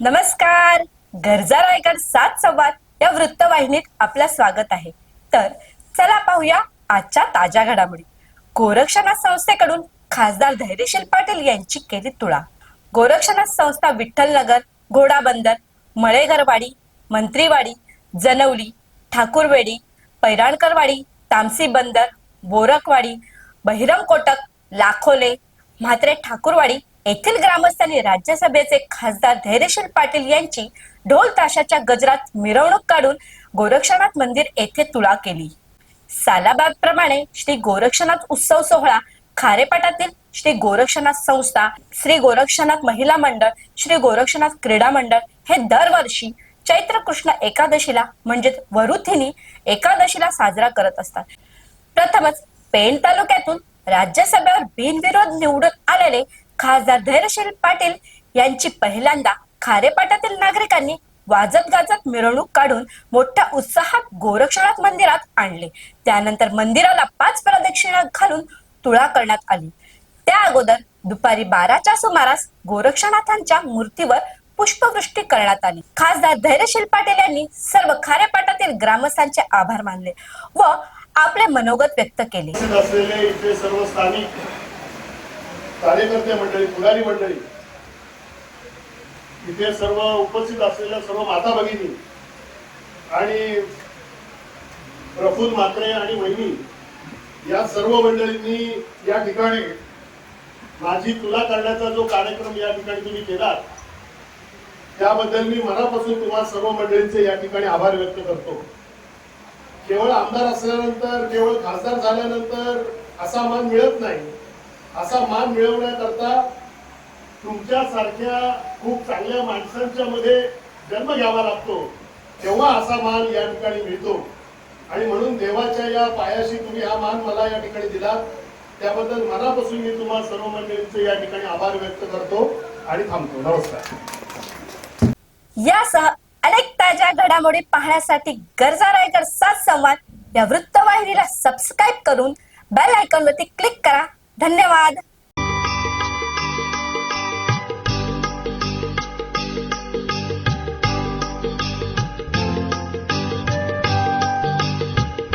गरजा रायगड सात संवाद या वृत्तवाहिनीत आपलं स्वागत आहे. तर चला पाहूया आजच्या ताज्या घडामोडी. गोरक्षणा संस्थेकडून खासदार धैर्यशील पाटील यांची केली तुळा. गोरक्षणा संस्था विठ्ठलनगर घोडाबंदर मळेघरवाडी मंत्रीवाडी जनवली ठाकूरवेडी पैराणकरवाडी तामसी बंदर बोरकवाडी बहिरम कोटक लाखोले म्हात्रे ठाकूरवाडी येथील ग्रामस्थांनी राज्यसभेचे खासदार धैर्यशील पाटील यांची ढोल ताशाच्या गजरात मिरवणूक काढून गोरक्षनाथ मंदिर येथे तुळा केली. सालाबाद प्रमाणे श्री गोरक्षनाथ उत्सव सोहळा खारेपाटातील श्री गोरक्षनाथ संस्था श्री गोरक्षनाथ महिला मंडळ श्री गोरक्षनाथ क्रीडा मंडळ हे दरवर्षी चैत्र कृष्ण एकादशीला म्हणजेच वरुथिनी एकादशीला साजरा करत असतात. प्रथमच पेण तालुक्यातून राज्यसभेवर बिनविरोध निवडून आलेले खासदार धैर्यशील पाटील यांची पहिल्यांदा खारेपाटातील नागरिकांनी वाजत गाजत मिरवणूक काढून मोठ्या उत्साहात गोरक्षनाथ मंदिरात आणले. त्यानंतर मंदिराला पाच प्रदक्षिणा घालून तुळा करण्यात आली. त्या अगोदर दुपारी बाराच्या सुमारास गोरक्षनाथांच्या मूर्तीवर पुष्पवृष्टी करण्यात आली. खासदार धैर्यशील पाटील यांनी सर्व खारेपाटातील ग्रामस्थांचे आभार मानले व आपले मनोगत व्यक्त केले उपस्थित असलेले इथले सर्व स्थानिक कार्यकर्ते मंडळी पुढारी मंडळी इथे सर्व उपस्थित असलेल्या सर्व माता भगिनी आणि प्रफुल मात्रे आणि वहिनी या सर्व मंडळींनी या ठिकाणी माझी तुला करण्याचा जो कार्यक्रम या ठिकाणी तुम्ही केला त्याबद्दल मी मनापासून तुम्हा सर्व मंडळींचे या ठिकाणी आभार व्यक्त करतो. केवळ आमदार असल्यानंतर केवळ खासदार झाल्यानंतर असा मान मिळत नाही. असा मान मिळवण्याकरता तुमच्यासारख्या खूप चांगल्या माणसांच्या मध्ये जन्म घ्यावा लागतो तेव्हा असा मान या ठिकाणी मिळतो. आणि म्हणून देवाच्या या पायाशी तुम्ही हा मान मला या ठिकाणी दिला त्याबद्दल मनापासून मी तुम्हाला सर्व मंडळींचे या ठिकाणी आभार व्यक्त करतो आणि थांबतो. नमस्कार. यासह अनेक ताज्या घडामोडी पाहण्यासाठी गरजा रायगड सात संवाद या वृत्तवाहिनीला सबस्क्राईब करून बेल आयकॉनवरती क्लिक करा. धन्यवाद.